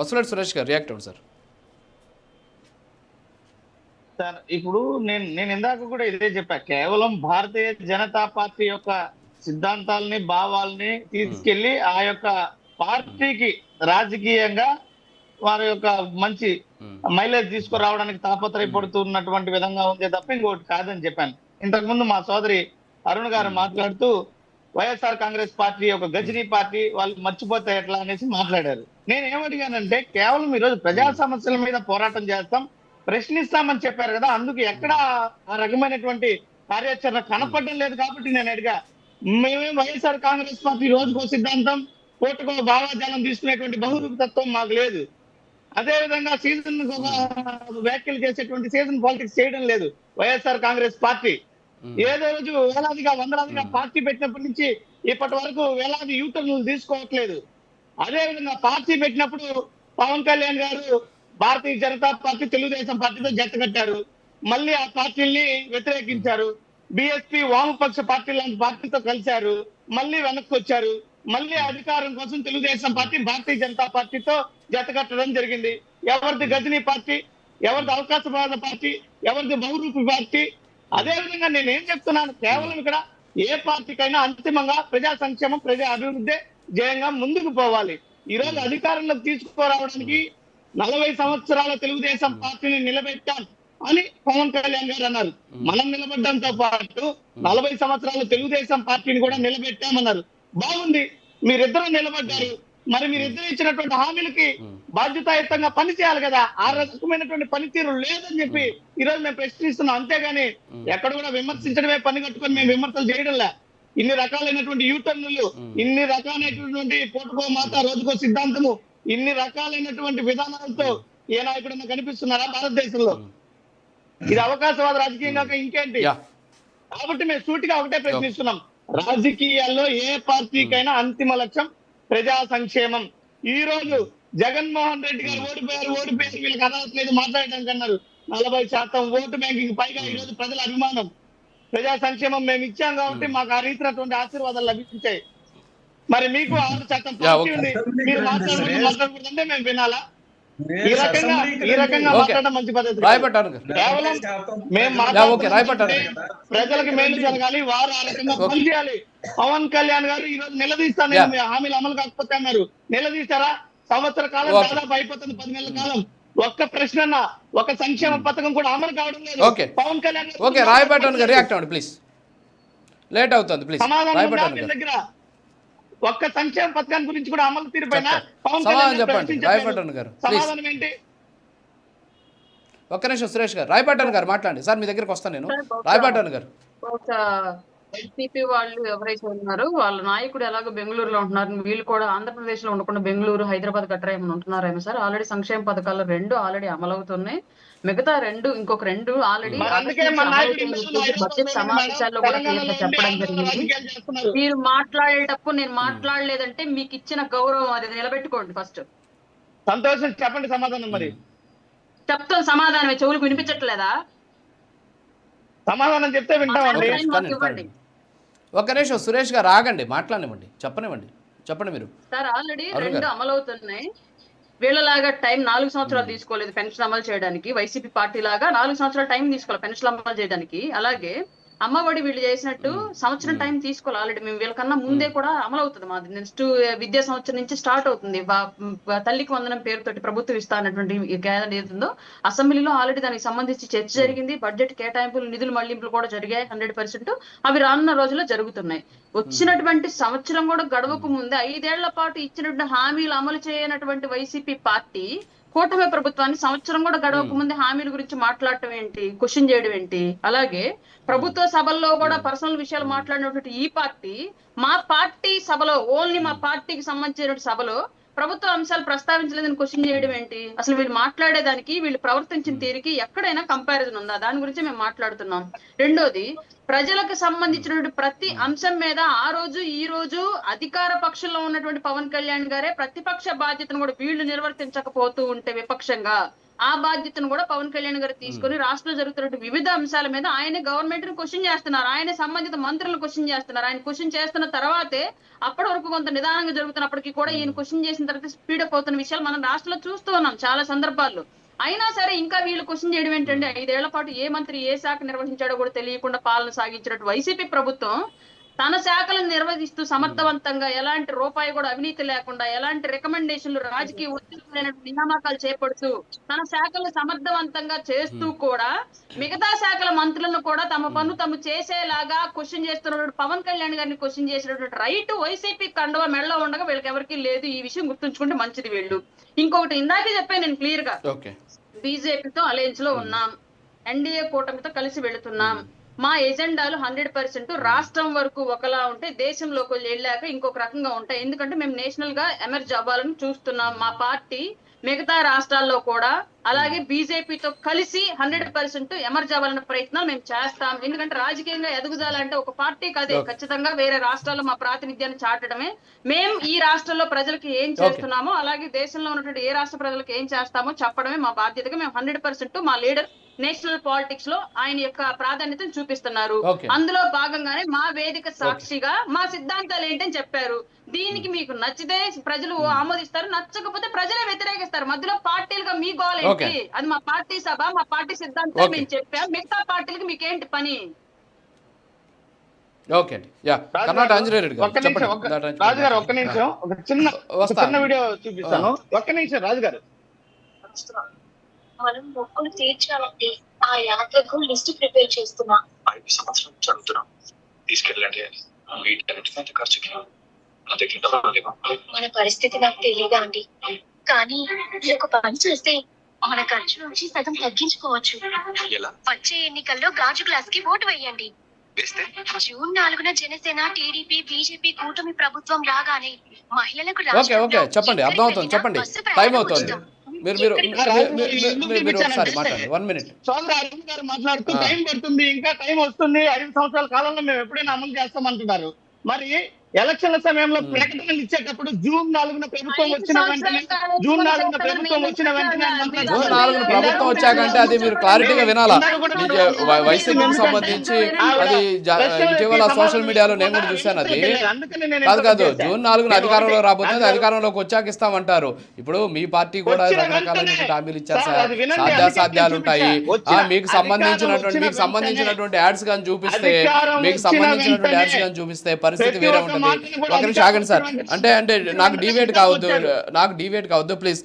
వసలెట్ సురేష్ గారు రియాక్ట్ అవ్వండి sir. Sir ఇప్పుడు నేను నేను ఇందాక కూడా ఇదే చెప్పా కేవలం భారతీయ జనతా పార్టీ యొక్క సిద్ధాంతాలని భావాల్ని తీసుకెళ్ళి ఆ యొక్క పార్టీకి రాజకీయంగా వారి యొక్క మంచి మైలేజ్ తీసుకురావడానికి తాపత్రయపడుతున్నటువంటి విధంగా ఉంది తప్ప ఇంకోటి కాదని చెప్పాను. ఇంతకు ముందు మా సోదరి అరుణ్ గారు మాట్లాడుతూ వైఎస్ఆర్ కాంగ్రెస్ పార్టీ ఒక గజనీ పార్టీ వాళ్ళు మర్చిపోతే ఎట్లా అనేసి మాట్లాడారు. నేను ఏమడిగానంటే కేవలం ఈరోజు ప్రజా సమస్యల మీద పోరాటం చేస్తాం ప్రశ్నిస్తామని చెప్పారు కదా అందుకు ఎక్కడ ఆ రకమైనటువంటి కార్యాచరణ కనపడడం లేదు కాబట్టి నేను అడిగా మేమే వైఎస్ఆర్ కాంగ్రెస్ పార్టీ రోజుకో సిద్ధాంతం కోర్టుకో భావాజాలం తీసుకునేటువంటి బహురూప తత్వం మాకు లేదు. అదే విధంగా సీజన్ వ్యాఖ్యలు చేసేటువంటి సీజన్ పాలిటిక్స్ చేయడం లేదు వైఎస్ఆర్ కాంగ్రెస్ పార్టీ. ఏదో రోజు వేలాదిగా వందలాదిగా పార్టీ పెట్టినప్పటి నుంచి ఇప్పటి వరకు వేలాది యూటర్లు తీసుకోవట్లేదు. అదే విధంగా పార్టీ పెట్టినప్పుడు పవన్ కళ్యాణ్ గారు భారతీయ జనతా పార్టీ తెలుగుదేశం పార్టీతో జత కట్టారు. మళ్ళీ ఆ పార్టీల్ని వ్యతిరేకించారు. బిఎస్పీ వామపక్ష పార్టీ లాంటి పార్టీతో కలిశారు. మళ్ళీ వెనక్కి వచ్చారు. మళ్ళీ అధికారం కోసం తెలుగుదేశం పార్టీ భారతీయ జనతా పార్టీతో జత కట్టడం జరిగింది. ఎవరిది గజనీ పార్టీ ఎవరిది అవకాశవాద పార్టీ ఎవరిది బహురూపి పార్టీ అదే విధంగా నేను ఏం చెప్తున్నాను కేవలం ఇక్కడ ఏ పార్టీకైనా అంతిమంగా ప్రజా సంక్షేమం ప్రజా అభివృద్ధి జయంగా ముందుకు పోవాలి. ఈ రోజు అధికారంలోకి తీసుకురావడానికి నలభై సంవత్సరాల తెలుగుదేశం పార్టీని నిలబెట్టాం అని పవన్ కళ్యాణ్ గారు అన్నారు. మనం నిలబడ్డంతో పాటు నలభై సంవత్సరాల తెలుగుదేశం పార్టీని కూడా నిలబెట్టామన్నారు. బాగుంది. మీరిద్దరూ నిలబడ్డారు. మరి మీరిద్దరు ఇచ్చినటువంటి హామీలకి బాధ్యతాయుతంగా పని చేయాలి కదా. ఆ రకమైనటువంటి పనితీరు లేదని చెప్పి ఈ రోజు మేము ప్రశ్నిస్తున్నాం. అంతేగాని ఎక్కడ కూడా విమర్శించడమే పని కట్టుకొని మేము విమర్శలు చేయడంలే. ఇన్ని రకాలైనటువంటి యూటర్నులు ఇన్ని రకాలైనటువంటి పోటుకో మాత రోజుకో సిద్ధాంతము ఇన్ని రకాలైనటువంటి విధానాలతో ఏ నాయకుడన్నా కనిపిస్తున్నారా భారతదేశంలో? ఇది అవకాశవాద రాజకీయం కాక ఇంకేంటి? కాబట్టి మేము సూటిగా ఒకటే ప్రశ్నిస్తున్నాం. రాజకీయాల్లో ఏ పార్టీకైనా అంతిమ లక్ష్యం ప్రజా సంక్షేమం. ఈ రోజు జగన్మోహన్ రెడ్డి గారు ఓడిపోయారు ఓడిపోయారు వీళ్ళకి అర్హత లేదు మాట్లాడడానికి అన్నారు నలభై శాతం ఓటు బ్యాంకింగ్ పైగా ఈ రోజు ప్రజల అభిమానం. ప్రజా సంక్షేమం మేము ఇచ్చాం కాబట్టి మాకు ఆ రీతినటువంటి ఆశీర్వాదాలు లభించాయి. మరి మీకు ఆరు శాతం. ఉంది. మీరు మాట్లాడకూడదు మాట్లాడకూడదంటే మేము వినాలా? ఈ రకంగా ఈ రకంగా. మాట్లాడడం మంచి పద్ధతి కేవలం మేము. మాట్లాడుతుంటే ప్రజలకు మేలు జరగాలి వారు ఆ రకంగా. పనిచేయాలి. పవన్ కళ్యాణ్ గారు ఈ రోజు నిలదీస్తాను. మీ హామీలు అమలు కాకపోతే అన్నారు. నిలదీస్తారా సంవత్సర కాలం. దాదాపు అయిపోతుంది పది నెలల కాలం. ఒక్క ప్రశ్న ఒక సంక్షేమ పథకం కూడా అమలు కావడం లేదు. ఓకే. పవన్ కళ్యాణ్ గారు ఓకే గారు రియాక్ట్ అవ్వండి ప్లీజ్ లేట్ అవుతుంది ప్లీజ్ సమాధానం దగ్గర. ఒక్క సంక్షేమ పథకాన్ని గురించి కూడా అమలు తీరుపైన. పవన్ కళ్యాణ్ గారు చెప్పండి. రాయపట్టాను గారు. సమాధానం ఏంటి? ఒక్క నిమిషం సురేష్ గారు రాయపట్టాను గారు మాట్లాడండి. సార్ మీ దగ్గరికి వస్తాను నేను. రాయపట్టాను గారు. ఎస్పీపీ వాళ్ళు ఎవరైతే ఉన్నారో వాళ్ళ నాయకుడు ఎలాగో బెంగళూరులో ఉంటున్నారు వీళ్ళు కూడా ఆంధ్రప్రదేశ్లో ఉండకుండా బెంగళూరు హైదరాబాద్ గట్రా ఏమైనా ఉంటున్నారేమో సార్? ఆల్రెడీ సంక్షేమ పథకాలు రెండు ఆల్రెడీ అమలవుతున్నాయి. మిగతా రెండు ఇంకొక రెండు ఆల్రెడీ మరి అందుకే మా నాయకుడు ఇందులో బడ్జెట్ సమావేశాల్లో కూడా క్లియర్గా చెప్పడం జరిగింది. మీరు మాట్లాడేటప్పుడు నేను మాట్లాడలేదంటే మీకు ఇచ్చిన గౌరవం అది నిలబెట్టుకోండి ఫస్ట్. సంతోషం చెప్పండి సమాధానం మరి. చెప్తాం సమాధానమే చెవులకు వినిపించట్లేదా? సమాధానం చెప్తే వింటామండి. ఒక్క నిమిషం సురేష్ గారు ఆగండి మాట్లాడనివ్వండి చెప్పనివ్వండి చెప్పండి మీరు. సార్ ఆల్రెడీ రెండు గారు. అమలవుతున్నాయి. వీళ్ళలాగా టైం నాలుగు సంవత్సరాలు తీసుకోలేదు పెన్షన్ అమలు చేయడానికి. వైసీపీ పార్టీ లాగా నాలుగు సంవత్సరాల టైం తీసుకోవాలి పెన్షన్ అమలు చేయడానికి. అలాగే అమ్మఒడి వీళ్ళు చేసినట్టు సంవత్సరం టైం తీసుకోవాలి ఆల్రెడీ మేము వీళ్ళకన్నా ముందే కూడా అమలు అవుతుంది మాది. నెక్స్ట్ విద్యా సంవత్సరం నుంచి స్టార్ట్ అవుతుంది. తల్లికి వందనం పేరుతోటి ప్రభుత్వం ఇస్తా అన్నటువంటి ఈ కేంద్రం ఏదుందో అసెంబ్లీలో ఆల్రెడీ దానికి సంబంధించి చర్చ జరిగింది. బడ్జెట్ కేటాయింపులు నిధులు మళ్ళింపులు కూడా జరిగాయి హండ్రెడ్ పర్సెంట్. అవి రానున్న రోజుల్లో జరుగుతున్నాయి. వచ్చినటువంటి సంవత్సరం కూడా గడవకు ముందే ఐదేళ్ళ పాటు ఇచ్చినటువంటి హామీలు అమలు చేయనటువంటి వైసీపీ పార్టీ కూటమి ప్రభుత్వాన్ని సంవత్సరం కూడా గడవక ముందే హామీల గురించి మాట్లాడటం ఏంటి? క్వశ్చన్ చేయడం ఏంటి? అలాగే ప్రభుత్వ సభల్లో కూడా పర్సనల్ విషయాలు మాట్లాడినటువంటి ఈ పార్టీ మా పార్టీ సభలో ఓన్లీ మా పార్టీకి సంబంధించిన సభలో ప్రభుత్వ అంశాలు ప్రస్తావించలేదని క్వశ్చన్ చేయడం ఏంటి? అసలు వీళ్ళు మాట్లాడేదానికి వీళ్ళు ప్రవర్తించిన తీరుకి ఎక్కడైనా కంపారిజన్ ఉందా? దాని గురించి మేము మాట్లాడుతున్నాం. రెండోది ప్రజలకు సంబంధించినటువంటి ప్రతి అంశం మీద ఆ రోజు ఈ రోజు అధికార పక్షంలో ఉన్నటువంటి పవన్ కళ్యాణ్ గారే ప్రతిపక్ష బాధ్యతను కూడా వీళ్ళు నిర్వర్తించకపోతూ ఉంటే విపక్షంగా. ఆ బాధ్యతను కూడా పవన్ కళ్యాణ్ గారు తీసుకొని రాష్ట్రంలో జరుగుతున్న వివిధ అంశాల మీద ఆయన గవర్నమెంట్ని క్వశ్చన్ చేస్తున్నారు. ఆయన సంబంధిత మంత్రులను క్వశ్చన్ చేస్తున్నారు. ఆయన క్వశ్చన్ చేస్తున్న తర్వాతే అప్పటి వరకు కొంత నిదానంగా జరుగుతున్నప్పటికీ కూడా ఈయన క్వశ్చన్ చేసిన తర్వాత స్పీడ్ అప్ అవుతున్న విషయాలు మనం రాష్ట్రంలో చూస్తూ ఉన్నాం చాలా సందర్భాల్లో. అయినా సరే ఇంకా వీళ్ళు క్వశ్చన్ చేయడం ఏంటంటే ఐదేళ్ళ పాటు ఏ మంత్రి ఏ శాఖ నిర్వహించాడో కూడా తెలియకుండా పాలన సాగించినట్టు వైసీపీ ప్రభుత్వం తన శాఖలను నిర్వహిస్తూ సమర్థవంతంగా ఎలాంటి రూపాయి కూడా అవినీతి లేకుండా ఎలాంటి రికమెండేషన్లు రాజకీయ ఒత్తిడి నియామకాలు చేపడుతూ తన శాఖలను సమర్థవంతంగా చేస్తూ కూడా మిగతా శాఖల మంత్రులను కూడా తమ పన్ను తాము చేసేలాగా క్వశ్చన్ చేస్తున్నటువంటి పవన్ కళ్యాణ్ గారిని క్వశ్చన్ చేసినటువంటి రైట్ వైసీపీ కండువ మెడలో ఉండగా వీళ్ళకి ఎవరికి లేదు. ఈ విషయం గుర్తుంచుకుంటే మంచిది వీళ్ళు. ఇంకొకటి ఇందాకే చెప్పాను నేను క్లియర్గా. బీజేపీతో అలయన్స్లో ఉన్నాం. ఎన్డీఏ కూటమితో కలిసి వెళుతున్నాం. మా ఎజెండాలు హండ్రెడ్ పర్సెంట్ రాష్ట్రం వరకు ఒకలా ఉంటే దేశంలోకి వెళ్ళాక ఇంకొక రకంగా ఉంటాయి. ఎందుకంటే మేము నేషనల్గా ఎమర్జ్ అవ్వాలని చూస్తున్నాం. మా పార్టీ మిగతా రాష్ట్రాల్లో కూడా అలాగే బీజేపీతో కలిసి హండ్రెడ్ పర్సెంట్ ఎమర్జ్ అవ్వాలన్న ప్రయత్నాలు మేము చేస్తాం. ఎందుకంటే రాజకీయంగా ఎదుగుదలంటే ఒక పార్టీ కాదే. ఖచ్చితంగా వేరే రాష్ట్రాల్లో మా ప్రాతినిధ్యాన్ని చాటడమే. మేము ఈ రాష్ట్రంలో ప్రజలకి ఏం చేస్తున్నామో అలాగే దేశంలో ఉన్నటువంటి ఏ రాష్ట్ర ప్రజలకు ఏం చేస్తామో చెప్పడమే మా బాధ్యతగా. మేము హండ్రెడ్ పర్సెంట్ మా లీడర్ నేషనల్ పాలిటిక్స్లో ఆయన యొక్క ప్రాధాన్యతను చూపిస్తున్నారు. అందులో భాగంగానే మా వేదిక సాక్షిగా మా సిద్ధాంతాలు ఏంటని చెప్పారు. దీనికి మీకు నచ్చితే ప్రజలు ఆమోదిస్తారు నచ్చకపోతే ప్రజలే వ్యతిరేకిస్తారు. మధ్యలో పార్టీలుగా మీ గోల్ ఏంటి. అది మా పార్టీ సభ మా పార్టీ సిద్ధాంతాలు Okay. మేము చెప్పాం. మిగతా పార్టీలకి మీకేంటి పని? ఓకే అండి. యా కర్ణాటక ఆంజనేయ రెడ్డి ఒక్క గారు నిమిషం చెప్పండి ఒక్క- దాని- రాజుగారు ఒక్క నిమిషం. ఒక చిన్న. చిన్న వీడియో చూపిస్తాను. ఒక్క నిమిషం రాజుగారు. మనం మొక్కులు తీర్చాలంటే ఆ యాత్రకు లిస్ట్ ప్రిపేర్ చేస్తున్నా. ఐదు సంవత్సరాలు చదువుతున్నాం. తీసుకెళ్ళండి వీటన్నిటికంటే ఖర్చుకి నా దగ్గర. మన పరిస్థితి నాకు తెలియదా అండి? కానీ మీరు ఒక పని చేస్తే మన ఖర్చు నుంచి సగం తగ్గించుకోవచ్చు. ఎలా? వచ్చే ఎన్నికల్లో గాజు గ్లాస్కి ఓటు వేయండి. వేస్తే? జూన్ నాలుగున జనసేన టీడీపీ బీజేపీ కూటమి ప్రభుత్వం రాగానే మహిళలకు ఓకే ఓకే చెప్పండి అర్థమవుతుంది చెప్పండి టైం అవుతుంది. మీరు మీరు మీరు- ఒకసారి మాట్లాడండి. వన్ మినిట్ సోదరు అరుణ్ గారు మాట్లాడుతూ. టైం పడుతుంది ఇంకా టైం వస్తుంది. ఐదు సంవత్సరాల కాలంలో మేము ఎప్పుడైనా అమలు చేస్తామంటున్నారు. మరి ఎలక్షన్ల సమయంలో. ప్రకటనలు ఇచ్చేటప్పుడు జూన్ నాలుగున ప్రభుత్వం వచ్చిన వెంటనే జూన్ నాలుగున ప్రభుత్వం మీరు వచ్చిన వెంటనే జూన్ నాలుగున ప్రభుత్వం వచ్చాకంటే అది మీరు క్లారిటీగా వినాలా? నిజ వై- వైసీపీకి సంబంధించి అది ఇటీవల సోషల్ మీడియాలో నేను కూడా చూశాను అది. కాదు కాదు జూన్. నాలుగున అధికారంలో రాబోతుంది అధికారంలోకి వచ్చాక ఇస్తామంటారు. ఇప్పుడు మీ పార్టీ కూడా రకరకాలైనటువంటి హామీలు ఇచ్చారు సార్, సాధ్యాసాధ్యాలు ఉంటాయి. మీకు సంబంధించినటువంటి మీకు సంబంధించినటువంటి యాడ్స్ కానీ చూపిస్తే మీకు సంబంధించినటువంటి యాడ్స్ కానీ చూపిస్తే పరిస్థితి వేరే ఉంటుంది. ఒక నిమిషం ఆగండి సార్. అంటే అంటే నాకు డివేట్ కావద్దు. నాకు డివేట్ కావద్దు. ప్లీజ్.